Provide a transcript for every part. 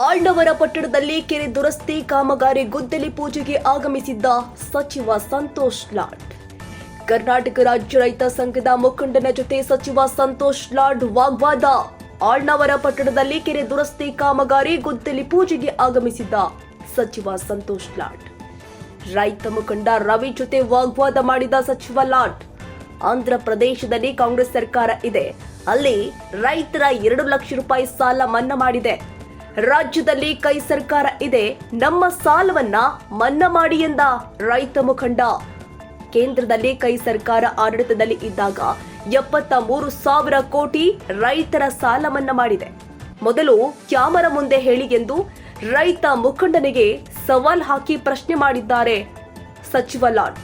ಆಳ್ನವರ ಪಟ್ಟಣದಲ್ಲಿ ಕೆರೆ ದುರಸ್ತಿ, ಕಾಮಗಾರಿ, ಗುದ್ದಲಿ ಪೂಜೆಗೆ ಆಗಮಿಸಿದ್ದ ಸಚಿವ ಸಂತೋಷ್ ಲಾಡ್. ಕರ್ನಾಟಕ ರಾಜ್ಯ ರೈತ ಸಂಘದ ಮುಖಂಡನ ಜೊತೆ ಸಚಿವ ಸಂತೋಷ್ ಲಾಡ್ ವಾಗ್ವಾದ. ಆಳ್ನವರ ಪಟ್ಟಣದಲ್ಲಿ ಕೆರೆ ದುರಸ್ತಿ, ಕಾಮಗಾರಿ, ಗುದ್ದಲಿ ಪೂಜೆಗೆ ಆಗಮಿಸಿದ್ದ ಸಚಿವ ಸಂತೋಷ್ ಲಾಡ್. ರೈತ ಮುಖಂಡ ರವಿ ಜೊತೆ ವಾಗ್ವಾದ ಮಾಡಿದ ಸಚಿವ ಲಾಡ್. ಆಂಧ್ರ ಪ್ರದೇಶದಲ್ಲಿ ಕಾಂಗ್ರೆಸ್ ಸರ್ಕಾರ ಇದೆ. ಅಲ್ಲಿ ರೈತರ ಎರಡು ಲಕ್ಷ ರೂಪಾಯಿ ಸಾಲ ಮನ್ನಾ ಮಾಡಿದೆ. ರಾಜ್ಯದಲ್ಲಿ ಕೈ ಸರ್ಕಾರ ಇದೆ. ನಮ್ಮ ಸಾಲವನ್ನ ಮನ್ನಾ ಮಾಡಿ ಎಂದ ರೈತ ಮುಖಂಡ. ಕೇಂದ್ರದಲ್ಲಿ ಕೈ ಸರ್ಕಾರ ಆಡಳಿತದಲ್ಲಿ ಇದ್ದಾಗ ಎಪ್ಪತ್ತ ಮೂರು ಸಾವಿರ ಕೋಟಿ ರೈತರ ಸಾಲ ಮನ್ನಾ ಮಾಡಿದೆ. ಮೊದಲು ಕ್ಯಾಮರಾ ಮುಂದೆ ಹೇಳಿ ಎಂದು ರೈತ ಮುಖಂಡನಿಗೆ ಸವಾಲ್ ಹಾಕಿ ಪ್ರಶ್ನೆ ಮಾಡಿದ್ದಾರೆ ಸಚಿವ ಲಾಟ್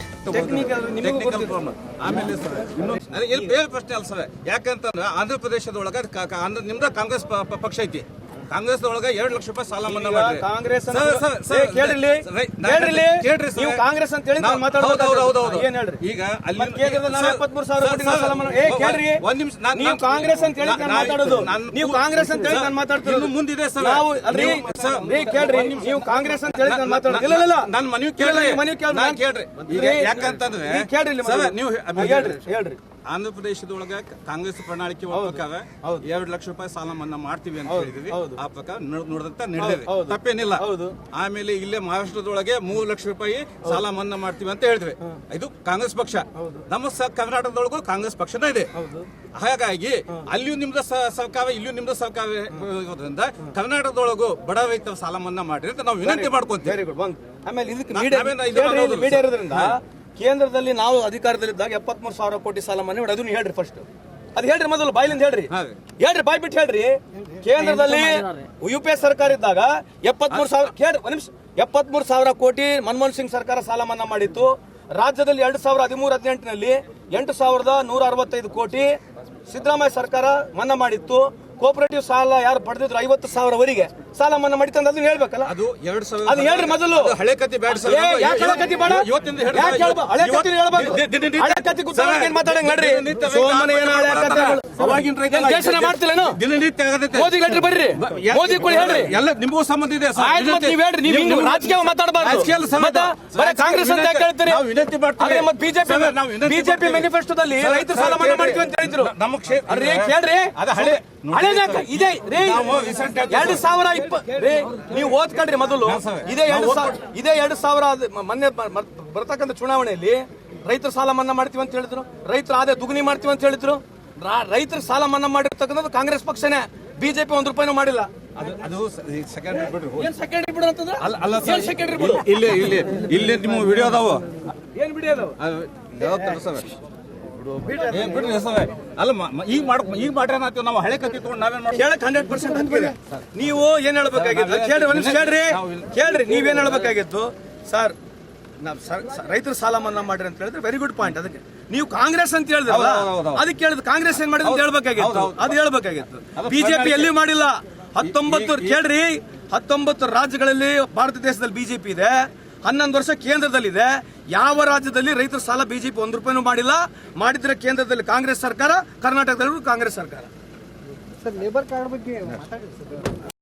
ಯಾಕಂತಂದ್ರೆ ಆಂಧ್ರ ಪ್ರದೇಶದೊಳಗ ನಿಮ್ದ ಕಾಂಗ್ರೆಸ್ ಪಕ್ಷ ಐತಿ. ಕಾಂಗ್ರೆಸ್ ಒಳಗ ಎರಡು ಲಕ್ಷ ರೂಪಾಯಿ ಸಾಲ ಮನ್ನಾ ಮಾಡ್ರಿ ಕಾಂಗ್ರೆಸ್ ಕೇಳ್ರಿ ಸರ್, ಸರ್, ಏ, ಕೇಳ್ರಿಲ್ಲಿ. ರೈ- ನಾ- ಕೇಳ್ರಿಲ್ಲಿ. ಕೇಳ್ರಿ ನೀವು ಕಾಂಗ್ರೆಸ್ ಅಂತ ಹೇಳಿ ಮಾತಾಡೋದು ನಾನು ಮಾತಾಡ್ಬೇಕು ಹೌದು, ಹೌದು, ಹೌದು. ಏನ್ ಹೇಳ್ರಿ? ಈಗ ಅಲ್ಲಿ ಕೇಂದ್ರದಲ್ಲಿ 73 ಸಾವಿರ ಕೋಟಿ ಸಾಲ ಮನ್ನಾ- ಏ, ಕೇಳ್ರಿ. ಒಂದ್ ನಿಮಿಷ ನೀವು ಕಾಂಗ್ರೆಸ್ ಅಂತ ಹೇಳಿ ನಾನು ಮಾತಾಡೋದು. ನೀವು ಕಾಂಗ್ರೆಸ್ ಅಂತ ಹೇಳಿ ನಾನು ಮಾತಾಡ್ತಿರೋದು. ಮುಂದಿದೆ ಸರ್ ನಾವು ರೀ, ಕೇಳ್ರಿ. ನೀವು ಕಾಂಗ್ರೆಸ್ ಅಂತ ಹೇಳಿ ನಾನು ಮಾತಾಡೋದು. ಇಲ್ಲ, ಇಲ್ಲ, ಇಲ್ಲ. ನಾನ್ ಮನವಿ ಕೇಳ್ರಿ ನೀವು ಮನವಿ ಕೇಳ್ರಿ. ಕೇಳ್ರಿ ಯಾಕಂತಂದ್ರೆ ಕೇಳ್ರಿ ನೀವು ಹೇಳ್ರಿ ಹೇಳ್ರಿ ಆಂಧ್ರ ಪ್ರದೇಶದೊಳಗ ಕಾಂಗ್ರೆಸ್ ಪ್ರಣಾಳಿಕೆ ಒಳಗಾಗ. ಎರಡು ಲಕ್ಷ ರೂಪಾಯಿ ಸಾಲ ಮನ್ನಾ ಮಾಡ್ತೀವಿ ಅಂತ ಹೇಳಿದ್ವಿ. ಆ ಪ್ರಕಾರ ನಡ್- ನೋಡಿದಂತ ನಡೆದಿದೆ. ತಪ್ಪೇನಿಲ್ಲ. ಹೌದು. ಆಮೇಲೆ ಇಲ್ಲೇ ಮಹಾರಾಷ್ಟ್ರದೊಳಗೆ ಮೂರು ಲಕ್ಷ ರೂಪಾಯಿ ಸಾಲ ಮನ್ನಾ ಮಾಡ್ತೀವಿ ಅಂತ ಹೇಳಿದ್ವಿ. ಇದು ಕಾಂಗ್ರೆಸ್ ಪಕ್ಷ. ನಮ್ಮ ಸ- ಕರ್ನಾಟಕದೊಳಗೂ ಕಾಂಗ್ರೆಸ್ ಪಕ್ಷನೇ ಇದೆ. ಹಾಗಾಗಿ ಅಲ್ಲಿಯೂ ನಿಮ್ದ ಸರ್ಕಾರ ಇಲ್ಲಿಯೂ ನಿಮ್ದ ಸರ್ಕಾರ ಇರೋದ್ರಿಂದ ಕರ್ನಾಟಕದೊಳಗೂ ಬಡ ರೈತರ ಸಾಲ ಮನ್ನಾ ಮಾಡ್ರಿ ಅಂತ ನಾವು ವಿನಂತಿ ಮಾಡ್ಕೊಂತೀವಿ. ಆಮೇಲೆ ಕೇಂದ್ರದಲ್ಲಿ ನಾವು ಅಧಿಕಾರದಲ್ಲಿದ್ದಾಗ ಎಪ್ಪತ್ಮೂರು ಸಾವಿರ ಕೋಟಿ ಸಾಲ ಮನ್ನಾ ಮಾಡಿ ಅದನ್ನ ಹೇಳ್ರಿ ಫಸ್ಟ್ ಅದು ಹೇಳ್ರಿ ಮೊದಲು ಬಾಯ್ಲಿಂದ ಹೇಳ್ರಿ. ಹೇಳ್ರಿ ಬಾಯ್ ಬಿಟ್ಟು ಹೇಳ್ರಿ. ಕೇಂದ್ರದಲ್ಲಿ ಯು ಪಿ ಎ ಸರ್ಕಾರ ಇದ್ದಾಗ ಎಪ್ಪತ್ಮೂರು ಸಾವಿರ ಕೇಳ್ರಿ ಒಂದ್ ನಿಮಿಷ. ಎಪ್ಪತ್ಮೂರು ಸಾವಿರ ಕೋಟಿ ಮನಮೋಹನ್ ಸಿಂಗ್ ಸರ್ಕಾರ ಸಾಲ ಮನ್ನಾ ಮಾಡಿತ್ತು. ರಾಜ್ಯದಲ್ಲಿ ಎರಡು ಸಾವಿರದ ಹದಿಮೂರು ಹದಿನೆಂಟಿನಲ್ಲಿ ಎಂಟು ಸಾವಿರದ ನೂರ ಅರವತ್ತೈದು ಕೋಟಿ ಸಿದ್ದರಾಮಯ್ಯ ಸರ್ಕಾರ ಮನ್ನಾ ಮಾಡಿತ್ತು. ಕೋಪರೇಟಿವ್ ಸಾಲ ಯಾರು ಪಡೆದಿದ್ರು ಐವತ್ತು ಸಾವಿರವರೆಗೆ ಸಾಲ ಮನ್ನಾ ಮಾಡಿತ್ತು ಅಂತ ಅದನ್ನ ಹೇಳ್ಬೇಕಲ್ಲ ಅದು ಎರಡ್ ಸಾವಿರ ಅದು ಹೇಳ್ರಿ ಮೊದಲು. ಹಳೆ ಕತಿ ಬೇಡ ಸರ್ ಏ, ಯಾಕ್ ಹಳೆ ಕತಿ ಬೇಡ? ಇವತ್ತಿಂದ ಯಾಕ್ ಹೇಳ್ಬ- ಹಳೆ ಕತಿ ಹೇಳ್ಬಾರ್ದು. ಹಳೆ ಕತೆ ಗುದ್ದಾಡೋಕೆ ಏನ್ ಮಾತಾಡಂಗ್ ನಡ್ರಿ. ಸೋಮನ ಏನ್ ಹಳೆ ಕತೆಗಳು? ಅವಾಗಿನ ರೈತ ದೇಶನ ಮಾಡ್ತಿಲ್ಲೇನು? ದಿನನಿತ್ಯ ಆಗತೈತೆ. ಮೋದಿ ಲೆಟ್ರ್ ಬರ್ರಿ ಮೋದಿ ಕೂಡ ಹೇಳ್ರಿ ಎಲ್ಲ ನಿಮಗೂ ಸಂಬಂಧ ಇದೆ ಸರ್. ಆಯ್ತು ಮತ್ತೆ ನೀವ್ ಹೇಳ್ರಿ ನೀವು ರಾಜಕೀಯ ಮಾತಾಡಬಾರ್ದು ರಾಜಕೀಯ ಸಂಬಂಧ. ಬರೀ ಕಾಂಗ್ರೆಸ್ ಅಂತ ಯಾಕೆ ಹೇಳ್ತೀರಿ ನಾವು ವಿನಂತಿ ಮಾಡ್ತೀವಿ. ಮತ್ತೆ ಬಿಜೆಪಿ ಬಿಜೆಪಿ. ಮ್ಯಾನಿಫೆಸ್ಟೋದಲ್ಲಿ ರೈತರು ರೈತರ ಸಾಲ ಮನ್ನಾ. ಮಾಡ್ತೀವಿ ಅಂತ ಹೇಳಿದ್ರು ನಮ್ಮ ಕ್ಷೇತ್ರ- ಕೇಳ್ರಿ ಅದು ಹಳೆ ಇದೆ ರೇ ಎರಡು ಸಾವಿರ ಇಪ್ಪ ರೀ ನೀವು ಓದ್ಕೊಂಡ್ರಿ ಮೊದಲು. ಇದೇ ಎರಡು ಸಾವಿರ ಇದೇ ಎರಡು ಸಾವಿರ ಮೊನ್ನೆ ಬರ್ತಕ್ಕಂಥ ಚುನಾವಣೆಯಲ್ಲಿ ರೈತರ ಸಾಲ ಮನ್ನಾ ಮಾಡ್ತೀವಿ ಅಂತ ಹೇಳಿದ್ರು. ರೈತರ ಆದಾಯ ದುಗ್ನಿ ಮಾಡ್ತೀವಿ ಅಂತ ಹೇಳಿದ್ರು. ರೈತರ ಸಾಲ ಮನ್ನಾ ಮಾಡಿರ್ತಕ್ಕಂಥದ್ದು ಕಾಂಗ್ರೆಸ್ ಪಕ್ಷನೇ. ಬಿಜೆಪಿ ಒಂದ್ ರೂಪಾಯಿನೂ ಮಾಡಿಲ್ಲ. ಇಲ್ಲಿ ಇಲ್ಲಿ ಇಲ್ಲಿ ನಿಮ್ಮ ವಿಡಿಯೋ ಅದಾವ. ಏನ್ ಬಿಡಿಯೋದು ಅದು ಅಲ್ಲ ಈಗ ಮಾಡ್ ಈಗ ಮಾಡ್ರಿ ನಾವು ಹಳೆ ಕತ್ತಿ ತಗೊಂಡು ನಾವೇನ್ ಕೇಳಕ್ ಹಂಡ್ರೆಡ್ ಪರ್ಸೆಂಟ್ ಅಂತೀರಿ ನೀವು ಏನ್ ಹೇಳ್ಬೇಕಾಗಿತ್ತು? ಕೇಳ್ರಿ ಒಂದ್ ನಿಮಿಷ ಕೇಳ್ರಿ. ಕೇಳ್ರಿ ನೀವೇನ್ ಹೇಳ್ಬೇಕಾಗಿತ್ತು? ಸರ್ ರೈತರ ಸಾಲ ಮನ್ನಾ ಮಾಡ್ರಿ ಅಂತ ಹೇಳಿದ್ರೆ ವೆರಿ ಗುಡ್ ಪಾಯಿಂಟ್ ಅದಕ್ಕೆ ನೀವು ಕಾಂಗ್ರೆಸ್ ಅಂತ ಹೇಳಿದ್ರಲ್ಲ. ಅದಕ್ಕೆ ಹೇಳಿದ್ ಕಾಂಗ್ರೆಸ್ ಏನ್ ಮಾಡಿದ್ರೆ ಅಂತ ಹೇಳ್ಬೇಕಾಗಿತ್ತು. ಅದು ಹೇಳ್ಬೇಕಾಗಿತ್ತು. ಬಿಜೆಪಿ ಎಲ್ಲಿ ಮಾಡಿಲ್ಲ. ಹತ್ತೊಂಬತ್ತು ಕೇಳ್ರಿ ಹತ್ತೊಂಬತ್ತು ರಾಜ್ಯಗಳಲ್ಲಿ ಭಾರತ ದೇಶದಲ್ಲಿ ಬಿಜೆಪಿ ಇದೆ. ಹನ್ನೊಂದು ವರ್ಷ ಕೇಂದ್ರದಲ್ಲಿದೆ. ಯಾವ ರಾಜ್ಯದಲ್ಲಿ ರೈತರ ಸಾಲ ಬಿಜೆಪಿ ಒಂದು ರೂಪಾಯಿನೂ ಮಾಡಿಲ್ಲ? ಮಾಡಿದ್ರೆ ಕೇಂದ್ರದಲ್ಲಿ ಕಾಂಗ್ರೆಸ್ ಸರ್ಕಾರ ಕರ್ನಾಟಕದಲ್ಲೂ ಕಾಂಗ್ರೆಸ್ ಸರ್ಕಾರ.